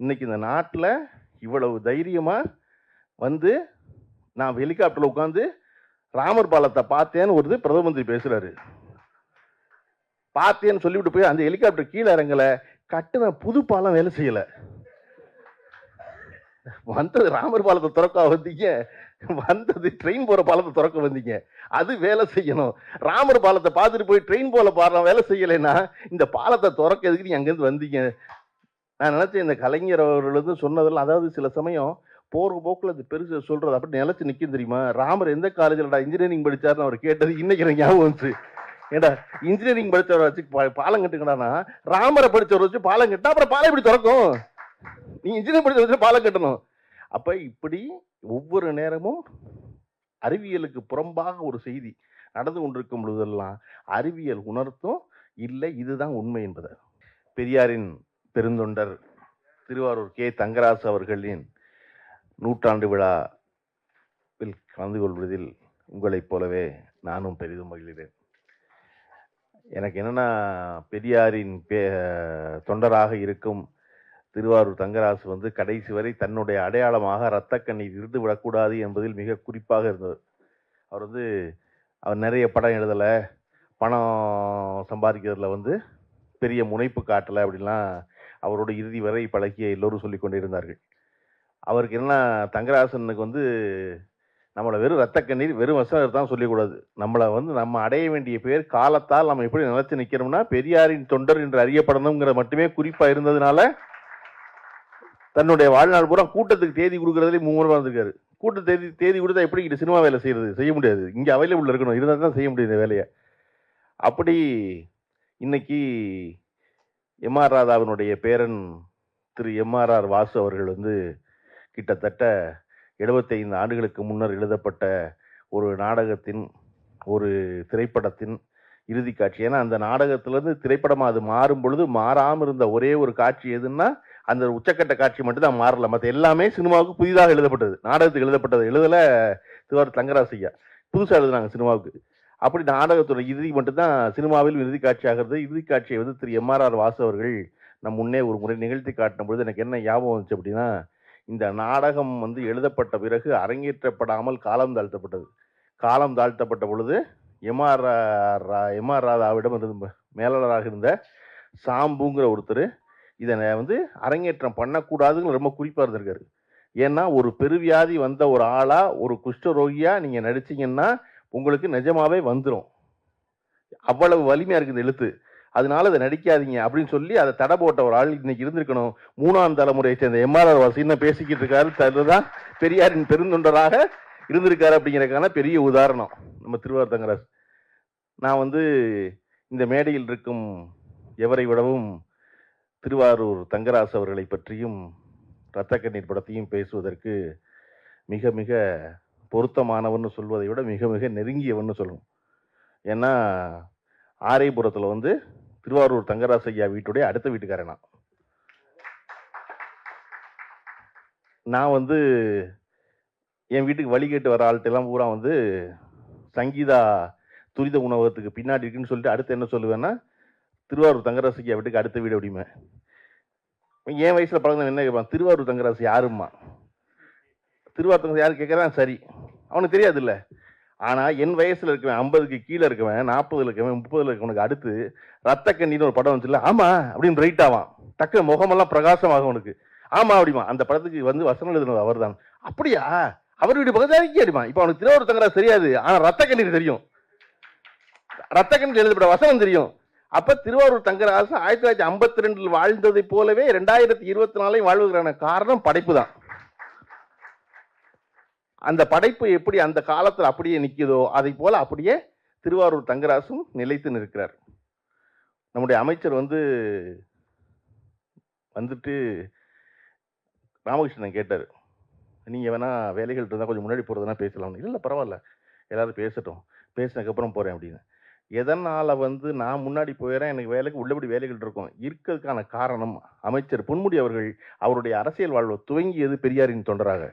இன்னைக்கு இந்த நாட்டில் இவ்வளவு தைரியமாக வந்து நான் ஹெலிகாப்டரில் உட்காந்து ராமர் பாலத்தை பார்த்தேன்னு ஒரு பிரதம மந்திரி பேசுகிறாரு பார்த்தேன்னு சொல்லிவிட்டு போய் அந்த ஹெலிகாப்டர் கீழே இறங்கலை கட்டுன புது பாலம் வேலை செய்யலை. வந்தது ராமர் பாலத்தை திறக்க வந்தீங்க வந்தது ட்ரெயின் போகிற பாலத்தை திறக்க வந்தீங்க அது வேலை செய்யணும். ராமர் பாலத்தை பார்த்துட்டு போய் ட்ரெயின் போல பாலம் வேலை செய்யலைன்னா இந்த பாலத்தை திறக்க எதுக்கு அங்கேருந்து வந்தீங்க. நான் நினச்சேன் இந்த கலைஞர் அவர்களது சொன்னதெல்லாம் அதாவது சில சமயம் போகிற போக்கில் அது பெருசு சொல்கிறது அப்படி நிலச்சி நிற்கும் தெரியுமா? ராமர் எந்த காலேஜில்டா இன்ஜினியரிங் படிச்சாருன்னு அவர் கேட்டது இன்னைக்கு எனக்கு ஞாபகம் வந்துச்சு. ஏடா இன்ஜினியரிங் படித்தவரை வச்சு பா- பாலம் கட்டுங்கடானா ராமரை படித்தவரை வச்சு பாலம் கட்டினா அப்புறம் பாலம் இப்படி திறக்கும்? நீ இன்ஜினியரிங் படித்த வச்சு பாலம் கட்டணும். அப்போ இப்படி ஒவ்வொரு நேரமும் அறிவியலுக்கு புறம்பாக ஒரு செய்தி நடந்து கொண்டிருக்கும் பொழுதெல்லாம் அறிவியல் உணர்த்தும் இல்லை இதுதான் உண்மை என்பது. பெரியாரின் பெருந்தொண்டர் திருவாரூர் கே. தங்கராசு அவர்களின் நூற்றாண்டு விழாவில் கலந்து கொள்வதில் உங்களைப் போலவே நானும் பெரிதும் மகிழ்கிறேன். எனக்கு என்னென்னா பெரியாரின் பே தொண்டராக இருக்கும் திருவாரூர் தங்கராசு வந்து கடைசி வரை தன்னுடைய அடையாளமாக இரத்த இருந்து விடக்கூடாது என்பதில் மிக குறிப்பாக இருந்தவர். அவர் வந்து அவர் நிறைய படம் எழுதலை பணம் சம்பாதிக்கிறதுல வந்து பெரிய முனைப்பு காட்டலை அப்படின்லாம் அவரோட இறுதி வரை பழகிய எல்லோரும் சொல்லிக் கொண்டிருந்தார்கள். அவருக்கு என்ன தங்கராசனுக்கு வந்து நம்மளை வெறும் ரத்த கண்ணீர் வெறும் வசனர் தான் சொல்லக்கூடாது. நம்மளை வந்து நம்ம அடைய வேண்டிய பேர் காலத்தால் நம்ம எப்படி நிலைச்சு நிற்கிறோம்னா பெரியாரின் தொண்டர் என்று அறியப்படணுங்கிற மட்டுமே குறிப்பாக இருந்ததுனால தன்னுடைய வாழ்நாள் பூரா கூட்டத்துக்கு தேதி கொடுக்கறதுல மும்முரமா இருந்திருக்காரு. கூட்ட தேதி தேதி கொடுத்தா எப்படி இங்கே சினிமா வேலை செய்யறது? செய்ய முடியாது. இங்கே அவைலபிள் இருக்கணும். இருந்தால் தான் செய்ய முடியும் இந்த வேலையை. அப்படி இன்னைக்கு எம் ஆர் ராதாவினுடைய பேரன் திரு எம்ஆர்ஆர் வாசு அவர்கள் வந்து கிட்டத்தட்ட 75 ஆண்டுகளுக்கு முன்னர் எழுதப்பட்ட ஒரு நாடகத்தின் ஒரு திரைப்படத்தின் இறுதி காட்சி. ஏன்னா அந்த நாடகத்திலேருந்து திரைப்படமாக அது மாறும் பொழுது மாறாமல் இருந்த ஒரே ஒரு காட்சி எதுன்னா அந்த உச்சக்கட்ட காட்சி மட்டும்தான் மாறல. மற்ற எல்லாமே சினிமாவுக்கு புதிதாக எழுதப்பட்டது. நாடகத்துக்கு எழுதப்பட்டது. எழுதல திருவாரூர் தங்கராசையா புதுசாக எழுதுனாங்க சினிமாவுக்கு. அப்படி நாடகத்தோட இறுதி மட்டும்தான் சினிமாவில் இறுதி காட்சி ஆகிறது இறுதி காட்சியை வந்து திரு எம்ஆர்ஆர் வாசு அவர்கள் நம் முன்னே ஒரு முறை நிகழ்த்தி காட்டின பொழுது எனக்கு என்ன ஞாபகம் வந்துச்சு அப்படின்னா இந்த நாடகம் வந்து எழுதப்பட்ட பிறகு அரங்கேற்றப்படாமல் காலம் தாழ்த்தப்பட்டது. காலம் தாழ்த்தப்பட்ட பொழுது எம்ஆர் எம்ஆர் ராதாவிடம் இருந்து மேலாளராக இருந்த சாம்புங்கிற ஒருத்தர் இதனை வந்து அரங்கேற்றம் பண்ணக்கூடாதுன்னு ரொம்ப குறிப்பாக இருந்திருக்காரு. ஏன்னா ஒரு பெருவியாதி வந்த ஒரு ஆளாக ஒரு குஷ்டரோகியாக நீங்கள் நடிச்சிங்கன்னா உங்களுக்கு நிஜமாவே வந்துடும் அவ்வளவு வலிமையாக இருக்குது எழுத்து. அதனால அதை நடிக்காதீங்க அப்படின்னு சொல்லி அதை தடை போட்ட ஒரு ஆள் இன்னைக்கு இருந்திருக்கணும். மூணாம் தலைமுறையை சேர்ந்த எம்ஆர்ஆர் வாசின்னு பேசிக்கிட்டு இருக்காரு. அதுதான் பெரியாரின் பெருந்தொண்டராக இருந்திருக்காரு அப்படிங்கிறதுக்கான பெரிய உதாரணம் நம்ம திருவார்த்தங்கராஜ் நான் வந்து இந்த மேடையில் இருக்கும் எவரை விடவும் திருவாரூர் தங்கராசு அவர்களை பற்றியும் இரத்த கண்ணீர் படத்தையும் பேசுவதற்கு மிக மிக பொருத்தமானவன்னு சொல்வதை விட மிக மிக நெருங்கியவன்னு சொல்லணும். ஏன்னா ஆரைபுரத்தில் வந்து திருவாரூர் தங்கராசையா வீட்டுடைய அடுத்த வீட்டுக்காரன் நான். நான் வந்து என் வீட்டுக்கு வழிகேட்டு வர ஆள்கிட்டலாம் பூரா வந்து சங்கீதா துரித உணவகத்துக்கு பின்னாடி இருக்குன்னு சொல்லிட்டு அடுத்து என்ன சொல்லுவேன்னா திருவாரூர் தங்கராசகியா வீட்டுக்கு அடுத்த வீடு அப்படிமே என் வயசில் பழகுன என்ன கேட்பான் திருவாரூர் தங்கராசி யாரும்மா? திருவாரூர் யார் கேட்குறான்? சரி. அவனுக்கு தெரியாது இல்லை ஆனால் என் வயசில் இருக்கவன் ஐம்பதுக்கு கீழே இருக்கவன் நாற்பதுல இருக்கவன் முப்பதுல இருக்கவனுக்கு அடுத்து ரத்த கண்ணின்னு ஒரு படம் வந்துச்சுல ஆமா அப்படின்னு ரைட் ஆவான். டக்கு முகமெல்லாம் பிரகாசமாகும் அவனுக்கு. ஆமாம் அப்படிமா. அந்த படத்துக்கு வந்து வசனம் எழுதுனது அவர்தான். அப்படியா? அவர் வீடு பக்கத்தாரிக்கே அடிமா இப்போ அவனுக்கு திருவாரூர் தெரியாது. ஆனால் ரத்த கண்ணீர் தெரியும். ரத்த கண்ணீர் எழுதப்பட்ட வசனம் தெரியும். அப்ப திருவாரூர் தங்கராசு ஆயிரத்தி தொள்ளாயிரத்தி ஐம்பத்தி ரெண்டில் வாழ்ந்ததை போலவே ரெண்டாயிரத்தி இருபத்தி நாலையும் வாழ்வதற்கான காரணம் படைப்பு தான் அந்த படைப்பு எப்படி அந்த காலத்தில் அப்படியே நிற்குதோ அதை போல் அப்படியே திருவாரூர் தங்கராசும் நிலைத்து நிற்கிறார். நம்முடைய அமைச்சர் வந்து வந்துட்டு ராமகிருஷ்ணன் கேட்டார் நீங்கள் வேணால் வேலைகள் இருந்தால் கொஞ்சம் முன்னாடி போகிறதுனா பேசலாம் இல்லை பரவாயில்ல எல்லாரும் பேசட்டும் பேசினதுக்கப்புறம் போகிறேன் அப்படின்னு. எதனால் வந்து நான் முன்னாடி போயிடறேன் எனக்கு வேலைக்கு உள்ளபடி வேலைகள் இருக்கும் இருக்கிறதுக்கான காரணம்? அமைச்சர் பொன்முடி அவர்கள் அவருடைய அரசியல் வாழ்வு துவங்கியது பெரியாரின் தொண்டராக.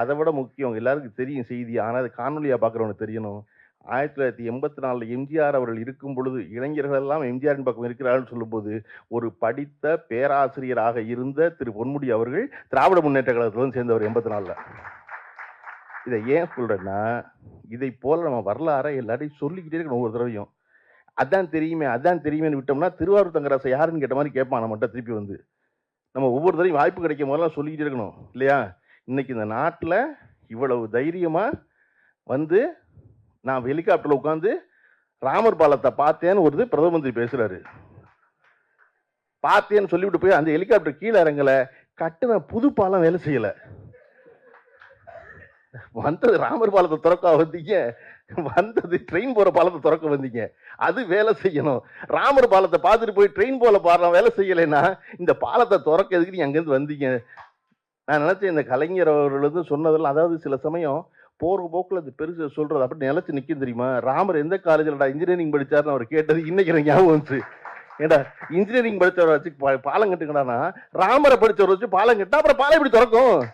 அதை விட முக்கியம். எல்லாருக்கும் தெரியும் செய்தி. ஆனால் அது காணொலியாக பார்க்குறவனுக்கு தெரியணும். ஆயிரத்தி தொள்ளாயிரத்தி எண்பத்தி நாலில் எம்ஜிஆர் அவர்கள் இருக்கும் பொழுது இளைஞர்கள் எல்லாம் எம்ஜிஆரின் பக்கம் இருக்கிறார்கள் சொல்லும்போது ஒரு படித்த பேராசிரியராக இருந்த திரு பொன்முடி அவர்கள் திராவிட முன்னேற்ற கழகத்தில் சேர்ந்தவர் எண்பத்தி நாலில். இதை ஏன் சொல்கிறேன்னா இதை போல் நம்ம வரலாறை எல்லாரையும் சொல்லிக்கிட்டே இருக்கணும் ஒவ்வொரு தடவையும். அதான் தெரியுமே அதான் தெரியுமேன்னு விட்டோம்னா திருவாரூர் தங்கராசை யாருன்னு கேட்ட மாதிரி கேட்பான் நம்மகிட்ட திருப்பி வந்து. நம்ம ஒவ்வொரு தடவையும் வாய்ப்பு கிடைக்கும் போதெல்லாம் சொல்லிக்கிட்டே இருக்கணும் இல்லையா? இன்னைக்கு இந்த நாட்டில் இவ்வளவு தைரியமாக வந்து நான் ஹெலிகாப்டரில் உட்காந்து ராமர் பாலத்தை பார்த்தேன்னு ஒரு பிரதம மந்திரி பேசுகிறாரு பார்த்தேன்னு சொல்லிவிட்டு போய் அந்த ஹெலிகாப்டர் கீழே இறங்கலை கட்டுன புது பாலம் வேலை செய்யலை. வந்தது ராமர் பாலத்தை திறக்க வந்தீங்க வந்தது ட்ரெயின் போகிற பாலத்தை திறக்க வந்தீங்க அது வேலை செய்யணும். ராமர் பாலத்தை பார்த்துட்டு போய் ட்ரெயின் போல பாலம் வேலை செய்யலைன்னா இந்த பாலத்தை திறக்க எதுக்கு அங்கேருந்து வந்தீங்க. நான் நினச்சேன் இந்த கலைஞர் அவர்களது சொன்னதெல்லாம் அதாவது சில சமயம் போகிற போக்கில் அது பெருசு சொல்கிறது அப்படி நிலச்சி நிற்கும் தெரியுமா? ராமர் எந்த காலேஜில்டா இன்ஜினியரிங் படித்தார்னு அவர் கேட்டது இன்னைக்கு எனக்கு ஞாபகம் வந்துச்சு. ஏடா இன்ஜினியரிங் படித்தவரை வச்சு பா- பாலம் கட்டுங்கடானா ராமரை படித்தவரை வச்சு பாலம் கட்டினா அப்புறம் பாலம் இப்படி திறக்கும்?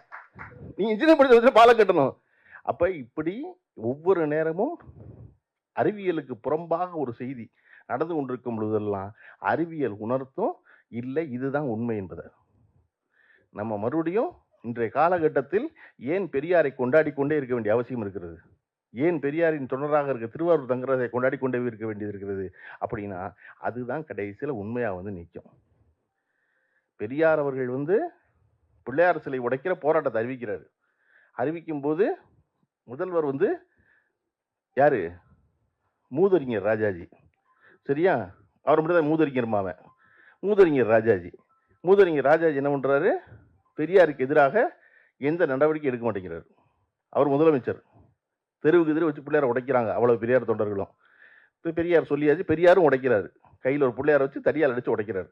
நீ இன்ஜினியரிங் படித்த வச்சு பாலம் கட்டணும். அப்போ இப்படி ஒவ்வொரு நேரமும் அறிவியலுக்கு புறம்பாக ஒரு செய்தி நடந்து கொண்டிருக்கும் பொழுதெல்லாம் அறிவியல் உணர்த்தும் இல்லை இதுதான் உண்மை என்பதை. நம்ம மறுபடியும் இன்றைய காலகட்டத்தில் ஏன் பெரியாரை கொண்டாடி கொண்டே இருக்க வேண்டிய அவசியம் இருக்கிறது? ஏன் பெரியாரின் தொண்டராக இருக்க திருவாரூர் தங்கராஜை கொண்டாடி கொண்டே இருக்க வேண்டியது இருக்கிறது? அப்படின்னா அதுதான் கடைசியில் உண்மையாக வந்து நிற்கும் பெரியார் அவர்கள் வந்து பிள்ளையார் சிலை உடைக்கிற போராட்டத்தை அறிவிக்கிறார். அறிவிக்கும் போது முதல்வர் வந்து யார்? மூதறிஞர் ராஜாஜி. சரியா? அவர் மட்டும் தான் மூதறிஞர் மாவன் மூதறிஞர் ராஜாஜி. மூதறிஞர் ராஜாஜி என்ன பண்ணுறாரு பெரியாருக்கு எதிராக எந்த நடவடிக்கை எடுக்க மாட்டேங்கிறார். அவர் முதலமைச்சர். தெருவுக்கு எதிரே வச்சு பிள்ளையாரை உடைக்கிறாங்க அவ்வளோ பெரியார் தொண்டர்களும். இப்போ பெரியார் சொல்லியாச்சு பெரியாரும் உடைக்கிறாரு. கையில் ஒரு பிள்ளையாரை வச்சு தடியால் அடித்து உடைக்கிறாரு.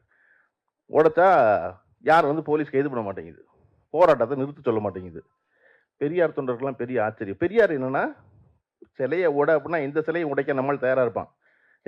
உடைச்சா யார் வந்து போலீஸ் கைது பண்ண மாட்டேங்குது. போராட்டத்தை நிறுத்த சொல்ல மாட்டேங்குது. பெரியார் தொண்டர்கள்லாம் பெரிய ஆச்சரியம். பெரியார் என்னென்னா சிலையை உட அப்படின்னா எந்த சிலையும் உடைக்க நம்மளால் தயாராக இருப்பான்.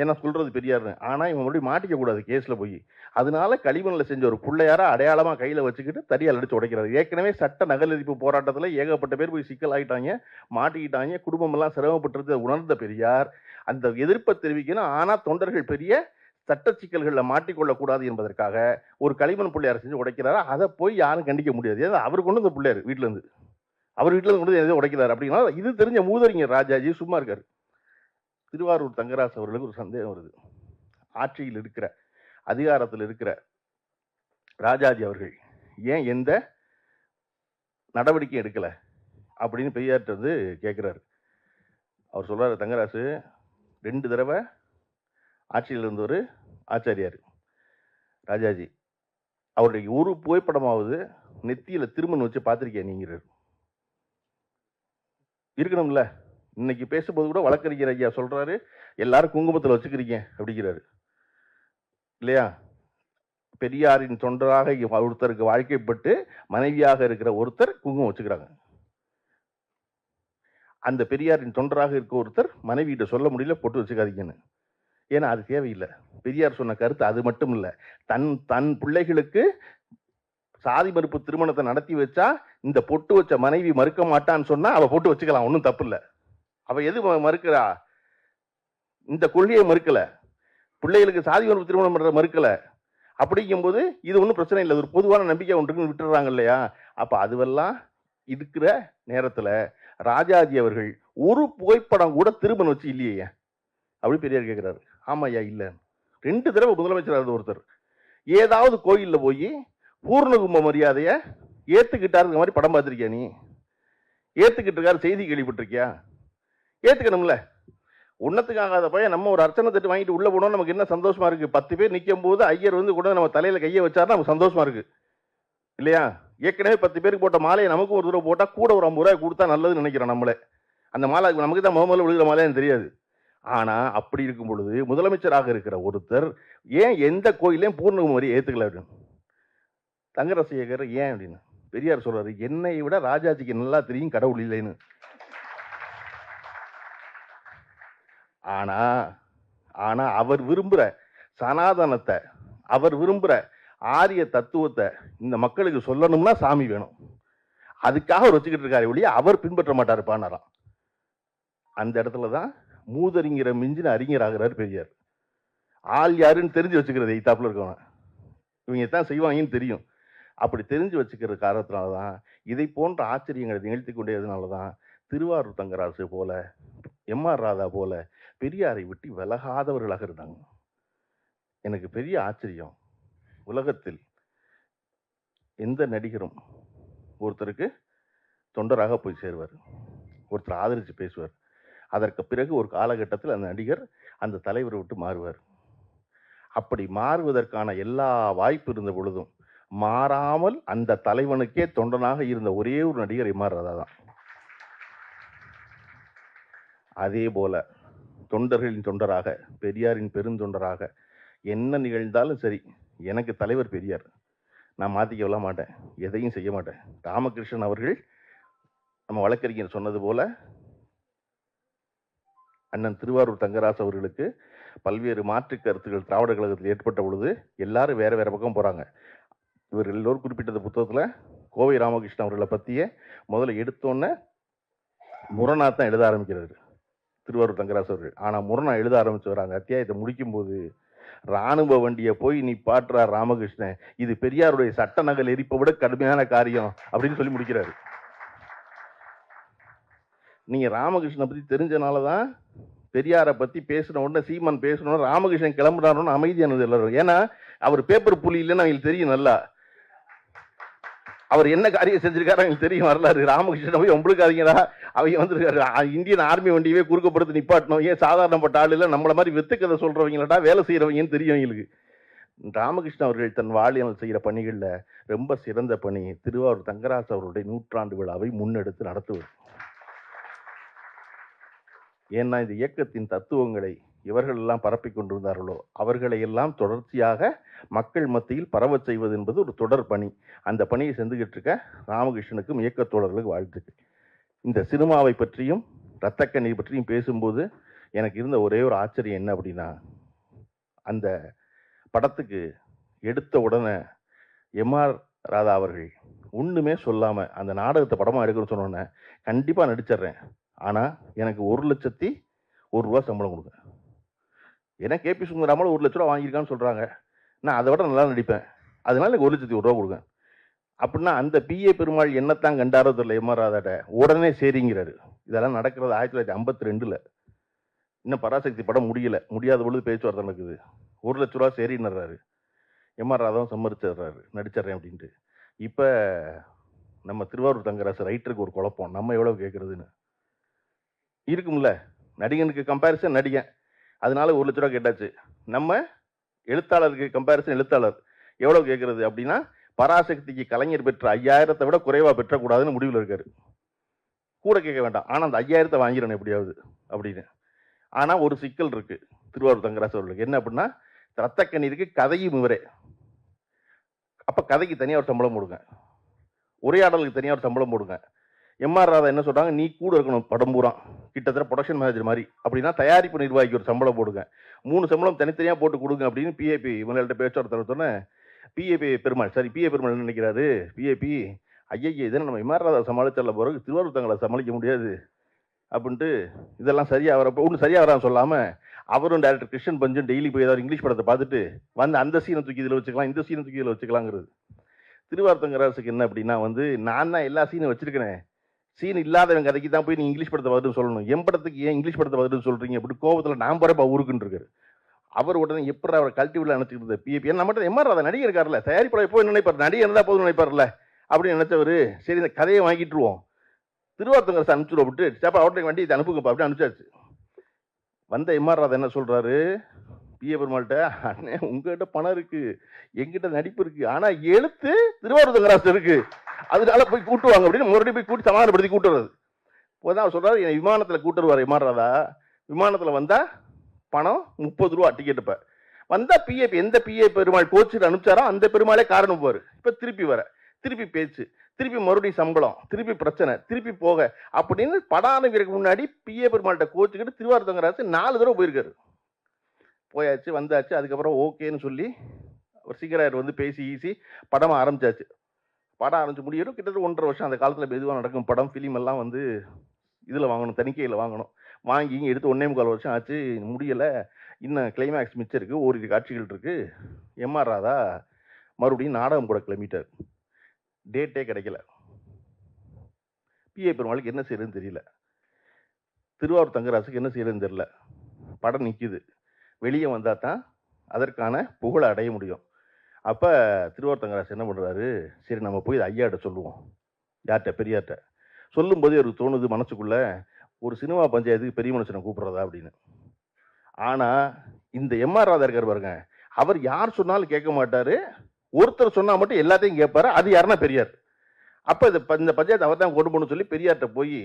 ஏன்னா சொல்கிறது பெரியார்னு. ஆனால் இவன் மறுபடியும் மாட்டிக்க கூடாது போய். அதனால களிமண்ணில் செஞ்ச ஒரு பிள்ளையார அடையாளமாக கையில் வச்சுக்கிட்டு தடியால் அடித்து உடைக்கிறாரு. ஏற்கனவே சட்ட நகலெரிப்பு போராட்டத்தில் ஏகப்பட்ட பேர் போய் சிக்கல் ஆகிட்டாங்க மாட்டிக்கிட்டாங்க குடும்பமெல்லாம் எல்லாம் உணர்ந்த பெரியார் அந்த எதிர்ப்பை தெரிவிக்கணும். ஆனால் தொண்டர்கள் பெரிய சட்ட சிக்கல்களில் மாட்டிக்கொள்ளக்கூடாது என்பதற்காக ஒரு களிமண் பிள்ளையார் செஞ்சு உடைக்கிறாரா? அதை போய் யாரும் கண்டிக்க முடியாது. ஏன்னா அவர் கொண்டு இந்த பிள்ளையார் வீட்டிலேருந்து அவர் வீட்டிலேருந்து கொண்டு வந்து உடைக்கிறார் அப்படின்னா இது தெரிஞ்ச மூதறிஞர் ராஜாஜி சும்மா இருக்காரு. திருவாரூர் தங்கராசு அவர்களுக்கு ஒரு சந்தேகம் வருது. ஆட்சியில் இருக்கிற அதிகாரத்தில் இருக்கிற ராஜாஜி அவர்கள் ஏன் எந்த நடவடிக்கை எடுக்கலை? அப்படின்னு பெரியார்கிட்ட வந்து கேட்குறாரு அவர் சொல்கிறார் தங்கராசு ரெண்டு தடவை ஆட்சியில் இருந்தவர் ஆச்சாரியார் ராஜாஜி. அவருடைய ஒரு புகைப்படமாவது நெத்தியில் திருமணம் வச்சு பார்த்துருக்கேன் நீங்கிறார்? இருக்கணும்ல. இன்னைக்கு பேசும்போது கூட வழக்கறிஞர் ஐயா சொல்கிறாரு எல்லாரும் குங்குமத்தில் வச்சுக்கிறீங்க அப்படிங்கிறாரு. இல்லையா? பெரியாரின் தொண்டராக ஒருத்தருக்கு வாழ்க்கைப்பட்டு மனைவியாக இருக்கிற ஒருத்தர் குங்குமம் வச்சுக்கிறாங்க. அந்த பெரியாரின் தொண்டராக இருக்க ஒருத்தர் மனைவியிட்ட சொல்ல முடியல பொட்டு வச்சுக்காதீங்கன்னு. ஏன்னா அது தேவையில்லை. பெரியார் சொன்ன கருத்து அது மட்டும் இல்லை தன் தன் பிள்ளைகளுக்கு சாதி மறுப்பு திருமணத்தை நடத்தி வச்சா இந்த பொட்டு வச்ச மனைவி மறுக்க மாட்டான்னு சொன்னா அவ போட்டு வச்சுக்கலாம். ஒன்றும் தப்பு இல்லை அவ எது மறுக்கிறா? இந்த கொள்கையை மறுக்கல. பிள்ளைகளுக்கு சாதி உணர்வு திருமணம் பண்ற மறுக்கல. அப்படிங்கும்போது இது ஒன்றும் பிரச்சனை இல்லை. ஒரு பொதுவான நம்பிக்கை ஒன்றுன்னு விட்டுறாங்க இல்லையா? அப்ப அதுவெல்லாம் இருக்கிற நேரத்தில் ராஜாஜி அவர்கள் ஒரு புகைப்படம் கூட திருமணம் வச்சு இல்லையே? அப்படி பெரியார் கேட்கிறாரு ஆமாய்யா இல்லை. ரெண்டு தடவை முதலமைச்சர் இருந்த ஒருத்தர். ஏதாவது கோயிலில் போய் பூர்ணகும்ப மரியாதையை ஏற்றுக்கிட்டாருங்கிற மாதிரி படம் பார்த்துருக்கியா நீ? ஏற்றுக்கிட்டு இருக்காரு செய்தி கேள்விப்பட்டிருக்கியா? ஏற்றுக்கணும்ல உன்னத்துக்கு ஆகாத பையன் நம்ம ஒரு அர்ச்சனை தட்டு வாங்கிட்டு உள்ள போனோம் நமக்கு என்ன சந்தோஷமா இருக்கு? பத்து பேர் நிற்கும் போது ஐயர் வந்து கூட நம்ம தலையில கையை வச்சாருன்னா நமக்கு சந்தோஷமா இருக்கு. இல்லையா? ஏற்கனவே பத்து பேருக்கு போட்ட மாலையை நமக்கும் ஒரு தடவை போட்டால் கூட ஒரு ஐம்பது ரூபாய் கொடுத்தா நல்லதுன்னு நினைக்கிறோம் நம்மளே. அந்த மாலை நமக்கு தான் முதல்ல விழுகிற மாலைன்னு தெரியாது. ஆனா அப்படி இருக்கும் பொழுது முதலமைச்சராக இருக்கிற ஒருத்தர் ஏன் எந்த கோயிலையும் பூர்ணகுமரி ஏத்துக்கல அப்படின்னு? தங்கரசேகர் ஏன் அப்படின்னு? பெரியார் சொல்றாரு என்னை விட ராஜாஜிக்கு நல்லா தெரியும் கடவுள் இல்லைன்னு. ஆனா ஆனா அவர் விரும்புகிற சனாதனத்தை அவர் விரும்புகிற ஆரிய தத்துவத்தை இந்த மக்களுக்கு சொல்லணும்னா சாமி வேணும். அதுக்காக அவர் வச்சுக்கிட்டு இருக்காரு ஒழிய அவர் பின்பற்ற மாட்டார் பானாராம் அந்த இடத்துல தான் மூதறிஞரை மிஞ்சின அறிஞர் ஆகிறார் பெரியார். ஆள் யாருன்னு தெரிஞ்சு வச்சுக்கிறது எய்தாப்புல இருக்கவன். இவங்க தான் செய்வாங்கன்னு தெரியும். அப்படி தெரிஞ்சு வச்சுக்கிற காரணத்தினால தான் இதை போன்ற ஆச்சரியங்களை நிகழ்த்தி கொண்டதுனால தான் திருவாரூர் தங்கராசு போல எம்ஆர் ராதா போல பெரியாரை விட்டு விலகாதவர்களாக இருந்தாங்க எனக்கு பெரிய ஆச்சரியம். உலகத்தில் எந்த நடிகரும் ஒருத்தருக்கு தொண்டராக போய் சேருவார். ஒருத்தர் ஆதரித்து பேசுவார். அதற்கு பிறகு ஒரு காலகட்டத்தில் அந்த நடிகர் அந்த தலைவரை விட்டு மாறுவார். அப்படி மாறுவதற்கான எல்லா வாய்ப்பு இருந்த பொழுதும் மாறாமல் அந்த தலைவனுக்கே தொண்டனாக இருந்த ஒரே ஒரு நடிகர் எம்ஆர் தான் அதே போல தொண்டர்களின் தொண்டராக பெரியாரின் பெருந்தொண்டராக என்ன நிகழ்ந்தாலும் சரி எனக்கு தலைவர் பெரியார். நான் மாற்றிக்கவல மாட்டேன். எதையும் செய்ய மாட்டேன். ராமகிருஷ்ணன் அவர்கள் நம்ம வழக்கறிஞர் சொன்னது போல அண்ணன் திருவாரூர் தங்கராசு அவர்களுக்கு பல்வேறு மாற்று கருத்துக்கள் திராவிட கழகத்தில் ஏற்பட்ட பொழுது எல்லாரும் வேற வேற பக்கம் போகிறாங்க இவர் எல்லோரும் குறிப்பிட்டது புத்தகத்தில் கோவை ராமகிருஷ்ணன் அவர்களை பற்றிய முதல்ல எடுத்தோன்னே முரணா தான் எழுத ஆரம்பிக்கிறாரு. திருவாரூர் தங்கராசு அவர்கள். ஆனால் முரணா எழுத ஆரம்பிச்சவர் அந்த அத்தியாயத்தை முடிக்கும்போது ராணுவ வண்டியை போய் நீ பாட்டுறா ராமகிருஷ்ணன் இது பெரியாருடைய சட்ட நகல் எரிப்பை விட கடுமையான காரியம் அப்படின்னு சொல்லி முடிக்கிறாரு. நீங்க ராமகிருஷ்ணனை பற்றி தெரிஞ்சனால தான் பெரியாரை பத்தி பேசின உடனே சீமான் பேசணும் ராமகிருஷ்ணன் கிளம்புறாருன்னு அமைதியானது எல்லாரும். ஏன்னா அவர் பேப்பர் புலி இல்லைன்னு அவங்களுக்கு தெரியும் நல்லா. அவர் என்ன காரியம் செஞ்சிருக்காரு எங்களுக்கு தெரியும் வரலாறு. ராமகிருஷ்ணன் போய் உங்களுக்காதீங்கடா அவங்க வந்துருக்காரு. Indian army வண்டியவே குறுக்கப்படுத்தி நிப்பாட்டணும். ஏன் சாதாரணப்பட்ட ஆள் இல்லை? நம்மள மாதிரி வெத்து கதை வேலை செய்கிறவங்கன்னு தெரியும் எங்களுக்கு. ராமகிருஷ்ணன் அவர்கள் தன் வாழ்நாள் செய்கிற பணிகளில் ரொம்ப சிறந்த பணி. திருவாரூர் தங்கராஜ் அவருடைய நூற்றாண்டு விழாவை முன்னெடுத்து நடத்துவது. ஏன்னா இந்த இயக்கத்தின் தத்துவங்களை இவர்கள் எல்லாம் பரப்பிக் கொண்டிருந்தார்களோ? அவர்களை எல்லாம் தொடர்ச்சியாக மக்கள் மத்தியில் பரவச் செய்வது என்பது ஒரு தொடர் பணி. அந்த பணியை செஞ்சுக்கிட்டு இருக்க ராமகிருஷ்ணனுக்கும் இயக்கத்தோழர்களுக்கு வாழ்த்துக்கள். இந்த சினிமாவை பற்றியும் ரத்தக்கண்ணி பற்றியும் பேசும்போது எனக்கு இருந்த ஒரே ஒரு ஆச்சரியம் என்ன அப்படின்னா அந்த படத்துக்கு எடுத்த உடனே எம்ஆர் ராதா அவர்கள் ஒன்றுமே சொல்லாமல் அந்த நாடகத்தை படமாக எடுக்கணும்னு சொன்னோன்னே கண்டிப்பாக நடிச்சிடுறேன். ஆனால் எனக்கு ஒரு லட்சத்தி ஒரு ரூபா சம்பளம் கொடுங்க. ஏன்னா கேபி சுந்தராமல் ஒரு லட்ச ரூபா வாங்கியிருக்கான்னு சொல்கிறாங்க நான் அதை விட நல்லா நடிப்பேன். அதனால எனக்கு ஒரு லட்சத்தி ஒரு ரூபா கொடுங்க. அப்படின்னா அந்த பிஏ பெருமாள் என்னத்தான் கண்டாரோ தெரியல எம்ஆர் ராதாட்ட. உடனே சரிங்கிறாரு. இதெல்லாம் நடக்கிறது ஆயிரத்தி தொள்ளாயிரத்தி ஐம்பத்தி ரெண்டில் இன்னும் பராசக்தி படம் முடியல. முடியாத பொழுது பேச்சுவார்த்தை நடக்குது. ஒரு லட்ச ரூபா சரின்னுறாரு. எம்ஆர் ராதாவும் சம்மரிச்சிடுறாரு நடிச்சிடுறேன் அப்படின்ட்டு. இப்போ நம்ம திருவாரூர் தங்கராசு ரைட்டருக்கு ஒரு குழப்பம். நம்ம எவ்வளோ கேட்குறதுன்னு இருக்கும்ல. நடிகனுக்கு கம்பேரிசன் நடிகன். அதனால ஒரு லட்ச ரூபா கேட்டாச்சு. நம்ம எழுத்தாளருக்கு கம்பேரிசன் எழுத்தாளர். எவ்வளோ கேட்குறது அப்படின்னா பராசக்திக்கு கலைஞர் பெற்ற ஐயாயிரத்தை விட குறைவாக பெற்றக்கூடாதுன்னு முடிவில் இருக்கார். கூட கேட்க வேண்டாம். ஆனால் அந்த ஐயாயிரத்தை வாங்கிடணும் எப்படியாவது அப்படின்னு. ஆனால் ஒரு சிக்கல் இருக்குது திருவாரூர் தங்கராசு அவர்களுக்கு. என்ன அப்படின்னா ரத்தக்கண்ணீருக்கு கதையும் இவரே. அப்போ கதைக்கு தனியாக ஒரு சம்பளம் போடுங்க. உரையாடலுக்கு தனியாக ஒரு சம்பளம் போடுங்க. எம்ஆர் ராதா என்ன சொல்கிறாங்க நீ கூட இருக்கணும் படம் பூரா. கிட்டத்தட்ட ப்ரொடக்ஷன் மேனேஜர் மாதிரி. அப்படின்னா தயாரிப்பு நிர்வாகிக்கு ஒரு சம்பளம் போடுங்க. மூணு சம்பளம் தனித்தனியாக போட்டு கொடுங்க அப்படின்னு பிஏபி இவங்கள்ட்ட பேச்சுவார்த்தை நடத்தோன்னே பிஏபி பெருமாள் சரி பிஏ பெருமாள் என்ன நினைக்கிறாரு? பிஏபி ஐயய்ய இதை நம்ம எம்ஆர் ராதா சமாளித்தல பிறகு திருவாரூர் தங்களை சமாளிக்க முடியாது. அப்படின்ட்டு இதெல்லாம் சரியாக வரப்போ ஒன்றும் சரியாக வரான்னு சொல்லாமல் அவரும் டேரக்டர் கிருஷ்ணன் பஞ்சும் டெய்லி போய் ஏதாவது இங்கிலீஷ் படத்தை பார்த்துட்டு வந்து அந்த சீனை தூக்கி இதில் வச்சுக்கலாம் இந்த சீனை தூக்கி இதில் வச்சுக்கலாங்கிறது. திருவார்த்தங்கராசுக்கு என்ன அப்படின்னா வந்து நான் தான் எல்லா சீனும் வச்சிருக்கிறேன் சீன் இல்லாதவங்க கதைக்கு தான் போய் நீ இங்கிலீஷ் படத்தை பார்த்துட்டு சொல்லணும். என் படத்துக்கு ஏன் இங்கிலீஷ் படத்தை பார்த்துட்டு சொல்கிறீங்க அப்படி கோபத்தில் நான் போகிறப்ப ஊருக்குன்னு இருக்காரு. அவர் உடனே எப்படி அவர் கல்டிவில் நினச்சிக்கிறது நினைச்சிட்டு இருந்த பிஏபி நம்ம எம்ஆர் அதை நடிகர் இருக்கார்ல தயாரிப்பாளர் எப்போ என்ன நினைப்பார்? நடிகர் இருந்தால் போதும் நினைப்பார்ல அப்படின்னு நினச்சவர் சரி இந்த கதையை வாங்கிட்டுருவோம். திருவார்த்தங்கரசு அனுப்பிச்சு விட்டு சேப்பா அவர்கிட்ட வண்டி இதை அனுப்புங்கப்பா அப்படின்னு அனுப்பிச்சாச்சு. வந்த எம்ஆர் ராதா என்ன சொல்கிறாரு பிஏ பெருமாள்கிட்ட அண்ணே உங்ககிட்ட பணம் இருக்கு எங்கிட்ட நடிப்பு இருக்கு. ஆனா எழுத்து திருவாரூர் தங்கராசு இருக்கு. அதனால போய் கூட்டுவாங்க அப்படின்னு மறுபடியும் போய் கூட்டி சமாதானப்படுத்தி கூட்டுறது இப்போதான் அவர் சொல்றாரு என்னை விமானத்தில் கூட்டுருவார் எம்ஆர் விமானத்தில் வந்தால் வந்தா பணம் முப்பது ரூபா டிக்கெட் இப்போ வந்தா பிஏபி எந்த பிஏ பெருமாள் கோச்சு அனுப்பிச்சாரோ அந்த பெருமாளே காரணம் போவார் இப்போ திருப்பி வர திருப்பி பேச்சு திருப்பி மறுபடியும் சம்பளம் திருப்பி பிரச்சனை திருப்பி போக அப்படின்னு படானவருக்கு முன்னாடி பிஏ பெருமாள்கிட்ட கோச்சுக்கிட்டு திருவாரூர் தங்கராசு நாலு தடவை போயிருக்காரு. போயாச்சு வந்தாச்சு. அதுக்கப்புறம் ஓகேன்னு சொல்லி ஒரு சீக்கிரம் வந்து பேசி ஈசி படம் ஆரம்பிச்சாச்சு. படம் ஆரம்பிச்சு முடியணும் கிட்டத்தட்ட ஒன்றரை வருஷம் அந்த காலத்தில் மெதுவாக நடக்கும் படம் ஃபிலிம் எல்லாம் வந்து இதில் வாங்கணும் தணிக்கையில் வாங்கணும். வாங்கி இங்கே எடுத்து ஒன்னே முக்கால் வருஷம் ஆச்சு முடியலை. இன்னும் கிளைமேக்ஸ் மிச்சம் இருக்குது ஓரிரு காட்சிகள் இருக்குது எம்ஆர் ராதா மறுபடியும் நாடகம் கூட கிளம்பிட்டார். டேட்டே கிடைக்கல. பிஏ பெருமாளுக்கு என்ன செய்யறதுன்னு தெரியல. திருவாரூர் தங்கராசுக்கு என்ன செய்யறதுன்னு தெரியல. படம் நிற்கிது வெளியே வந்தால் தான் அதற்கான புகழை அடைய முடியும். அப்போ திருவார்த்தங்கராசு என்ன பண்ணுறாரு சரி நம்ம போய் இதை ஐயாட்ட சொல்லுவோம். யார்கிட்ட? பெரியார்கிட்ட. சொல்லும்போது அவருக்கு தோணுது மனசுக்குள்ளே ஒரு சினிமா பஞ்சாயத்துக்கு பெரிய மனுஷனை கூப்பிட்றதா அப்படின்னு. ஆனால் இந்த எம்ஆர் ராதா இருக்கார் பாருங்க அவர் யார் சொன்னாலும் கேட்க மாட்டார். ஒருத்தர் சொன்னால் மட்டும் எல்லாத்தையும் கேட்பாரு. அது யாருன்னா பெரியார். அப்போ இந்த இந்த பஞ்சாயத்து அவர் தான் கொண்டு போகணும்னு சொல்லி பெரியார்கிட்ட போய்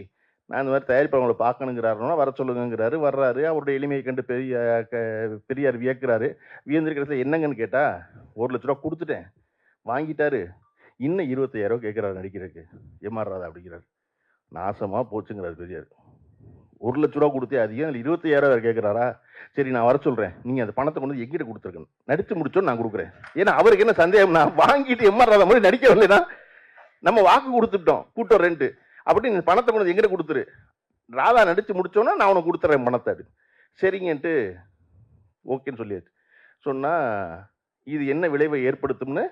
நான் இந்த மாதிரி தயாரிப்பாளங்களை பார்க்கணுங்கிறாருன்னா வர சொல்லுங்கங்கிறாரு. வர்றாரு. அவருடைய எளிமையை கண்டு பெரிய க- பெரியார் வியக்கிறாரு. வியந்திருக்கிறதுல என்னங்கன்னு கேட்டால் ஒரு லட்ச ரூபா கொடுத்துட்டேன். வாங்கிட்டாரு. இன்னும் இருபத்தையாயிரம் கேட்குறாரு நடிக்கிறதுக்கு. எம்ஆர் ராதா அப்படிங்கிறாரு. நாசமாக போச்சுங்கிறாரு பெரியார். ஒரு லட்ச ரூபா கொடுத்தே அதிகம். அதில் இருபத்தையாயிரம் வேறு கேட்குறாரா சரி நான் வர சொல்கிறேன் நீங்கள் அந்த பணத்தை கொண்டு எங்கிட்ட கொடுத்துருக்கணும். நடித்து முடிச்சோன்னு நான் கொடுக்குறேன். ஏன்னா அவருக்கு என்ன சந்தேகம்? நான் வாங்கிட்டு எம்ஆர் ராதா மாதிரி நடிக்க வரலைன்னா நம்ம வாக்கு கொடுத்துட்டோம். கூட்டம் ரெண்டு. அப்படி நீ பணத்தை கொண்டு வந்து எங்கிட்ட கொடுத்துரு. ராதா நடித்து முடித்தோன்னா நான் உனக்கு கொடுத்துட்றேன் பணத்தை அப்படின்னு. சரிங்கன்ட்டு ஓகேன்னு சொல்லியாச்சு. சொன்னால் இது என்ன விளைவை ஏற்படுத்தும்னு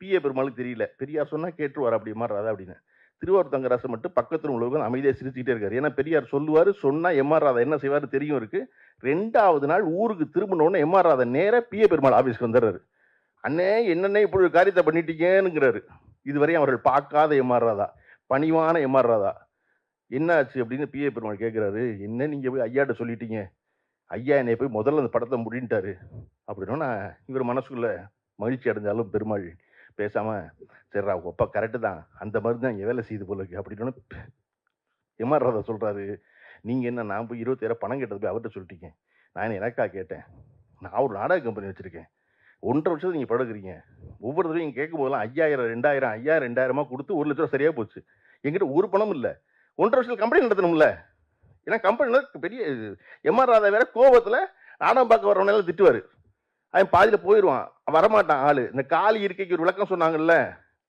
பிஏ பெருமாளுக்கு தெரியல. பெரியார் சொன்னால் கேட்டுருவார் அப்படி மாதிரி ராதா அப்படின்னு. திருவாரூர் தங்கராசு மட்டும் பக்கத்தில் உள்ளவங்க அமைதியாக சிரிச்சுக்கிட்டே இருக்காரு. ஏன்னா பெரியார் சொல்லுவார் சொன்னால் எம்ஆர் ராதா என்ன செய்வார் தெரியும் இருக்கு. ரெண்டாவது நாள் ஊருக்கு திரும்பினோடனே எம்ஆர் ராதா நேராக பிஏ பெருமாள் ஆஃபீஸ்க்கு வந்துடுறாரு. அண்ணே என்னென்ன இப்படி காரியத்தை பண்ணிட்டீங்கன்னுங்கிறாரு. இதுவரையும் அவர்கள் பார்க்காத எம்ஆர் ராதா. பணிவான எம்ஆர் ராதா என்ன ஆச்சு அப்படின்னு பிஏ பெருமாள் கேட்குறாரு என்ன நீங்கள் போய் ஐயாட்ட சொல்லிட்டீங்க? ஐயா என்னை போய் முதல்ல அந்த படத்தை முடின்ட்டாரு. அப்படின்னா இவர் மனசுக்குள்ள மகிழ்ச்சி அடைஞ்சாலும் பெருமாள் பேசாமல் சரிடா உங்க கரெக்டு தான். அந்த மாதிரி தான் இங்கே வேலை செய்யுது போல இருக்கு. அப்படின்னு எம்ஆர் ராதா சொல்கிறாரு நீங்கள் என்ன நான் போய் இருபத்தாயிரம் பணம் கேட்டது போய் அவர்கிட்ட சொல்லிட்டீங்க. நான் என்ன எனக்கா கேட்டேன்? நான் ஒரு நாடக கம்பெனி வச்சுருக்கேன். ஒன்றரை வருஷத்துக்கு நீங்கள் படுக்கிறீங்க ஒவ்வொரு தடவையும் கேட்கும் போதெல்லாம் ஐயாயிரம் ரெண்டாயிரம் ஐயாயிரம் ரெண்டாயிரமா கொடுத்து ஒரு லட்ச ரூபா சரியாக போச்சு. எங்கிட்ட ஒரு பணம் இல்லை. ஒன்றரை வருஷத்தில் கம்பெனி நடத்தணும்ல. ஏன்னா கம்பெனியில் பெரிய எம்ஆர் ராதா வேற கோபத்தில் நாடகம் பார்க்க வரவனால திட்டுவார். அவன் பாதியில் போயிடுவான் வரமாட்டான் ஆள். இந்த காலி இருக்கைக்கு ஒரு விளக்கம் சொன்னாங்கல்ல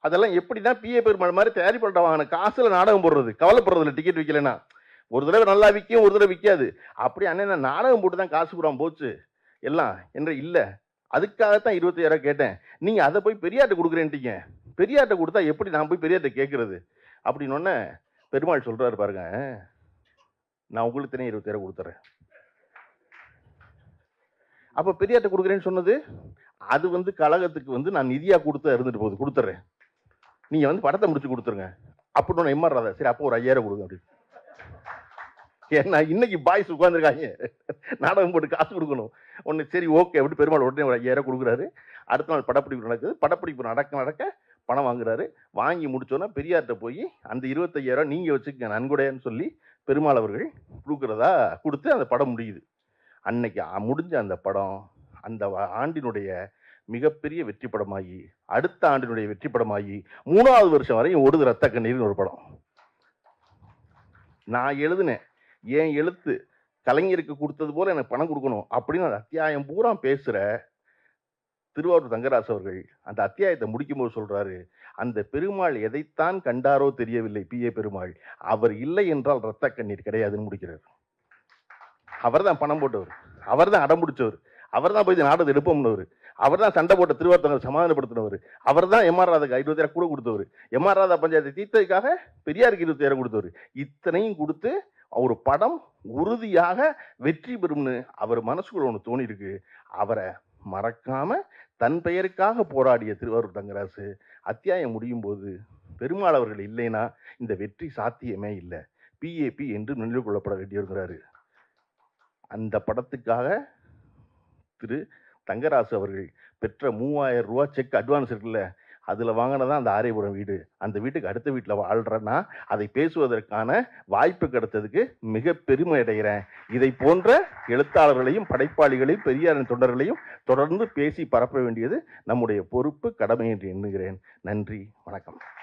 அதெல்லாம் எப்படின்னா பிஏ பெருமாள் மாதிரி தயாரிப்பட்ட வாங்கின காசில் நாடகம் போடுறது கவலைப்படுறது இல்லை டிக்கெட் விற்கலைன்னா ஒரு தடவை நல்லா விற்கும் ஒரு தடவை விற்காது. அப்படி அண்ணன் நான் நாடகம் போட்டு தான் காசு பூரா போச்சு. எல்லாம் என்ற இல்லை. அதுக்காகத்தான் இருபத்தாயிரம் கேட்டேன். நீங்கள் அதை போய் பெரியார்ட்ட கொடுக்குறேன்ட்டீங்க. பெரியார்ட்ட கொடுத்தா எப்படி நான் போய் பெரியார்ட்ட கேட்குறது? அப்படின்னு பெருமாள் சொல்கிறாரு பாருங்க. நான் உங்களுக்கு தானே இருபத்தாயிரம் கொடுத்துட்றேன் அப்போ பெரியார்ட்ட கொடுக்குறேன்னு சொன்னது? அது வந்து கழகத்துக்கு வந்து நான் நிதியாக கொடுத்து இருந்துட்டு போகுது கொடுத்துட்றேன் நீங்கள் வந்து படத்தை முடிச்சு கொடுத்துருங்க. அப்படின்னு எம்ஆர் ராதா சரி அப்போ ஒரு ஐயாயிரம் கொடுங்க அப்படின்னு. ஏன்னா இன்னைக்கு பாய்ஸ் உட்காந்துருக்காங்க நாடகம் போட்டு காசு கொடுக்கணும். ஒன்று சரி ஓகே அப்படி பெருமாள் உடனே ஒரு ஐயாயிரம் கொடுக்குறாரு. அடுத்த நாள் படப்பிடிப்பு நடக்குது. படப்பிடிப்பு நடக்க நடக்க பணம் வாங்குறாரு. வாங்கி முடிச்சோன்னா பெரியார்கிட்ட போய் அந்த இருபத்தையாயிரம் நீங்கள் வச்சுக்கங்க நன்கொடைன்னு சொல்லி பெருமாள் அவர்கள் கொடுக்குறதா கொடுத்து அந்த படம் முடியுது. அன்னைக்கு முடிஞ்ச அந்த படம் அந்த ஆண்டினுடைய மிகப்பெரிய வெற்றி படமாகி அடுத்த ஆண்டினுடைய வெற்றி படமாகி மூணாவது வருஷம் வரையும் ஓடுது ரத்த கண்ணீர்னு ஒரு படம். நான் எழுதினேன். என் எழுத்து கலைஞருக்கு கொடுத்தது போல் எனக்கு பணம் கொடுக்கணும் அப்படின்னு அந்த அத்தியாயம் பூரா பேசுகிற திருவாரூர் தங்கராசு அவர்கள் அந்த அத்தியாயத்தை முடிக்கும்போது சொல்றாரு அந்த பெருமாள் எதைத்தான் கண்டாரோ தெரியவில்லை பிஏ பெருமாள். அவர் இல்லை என்றால் ரத்த கண்ணீர் கிடையாதுன்னு முடிக்கிறார். அவர் தான் பணம் போட்டவர். அவர்தான் அடம் பிடிச்சவர். அவர்தான் போய் இந்த நாடகத்தை எடுப்போம்னவர். அவர்தான் சண்டை போட்ட திருவாரூர் சமாதானப்படுத்தினவர். அவர் தான் எம்ஆர் ராதாக்கு இருபத்தாயிரம் கூட கொடுத்தவர். எம்ஆர் ராதா பஞ்சாயத்தை தீர்த்ததுக்காக பெரியாருக்கு இருபத்தாயிரம் கொடுத்தவர். இத்தனையும் கொடுத்து ஒரு படம் உறுதியாக வெற்றி பெறும்னு அவர் மனசுக்குள்ள ஒன்று தோணி இருக்கு அவரை மறக்காமல் தன் பெயருக்காக போராடிய திருவாரூர் தங்கராசு அத்தியாயம் முடியும் போது பெருமாள் அவர்கள் இல்லைன்னா இந்த வெற்றி சாத்தியமே இல்லை. பிஏபி என்று நினைவு கொள்ளப்பட வேண்டியிருக்கிறாரு அந்த படத்துக்காக திரு தங்கராசு அவர்கள் பெற்ற மூவாயிரம் ரூபா செக் அட்வான்ஸ் இருக்குல்ல. அதில் வாங்கினதான் அந்த ஆரியபுரம் வீடு. அந்த வீட்டுக்கு அடுத்த வீட்டில் வாழ்கிறேன்னா அதை பேசுவதற்கான வாய்ப்பு கிடைத்ததுக்கு மிக பெருமை அடைகிறேன். இதை போன்ற எழுத்தாளர்களையும் படைப்பாளிகளையும் பெரியாரின் தொண்டர்களையும் தொடர்ந்து பேசி பரப்ப வேண்டியது நம்முடைய பொறுப்பு கடமை என்று எண்ணுகிறேன். நன்றி வணக்கம்.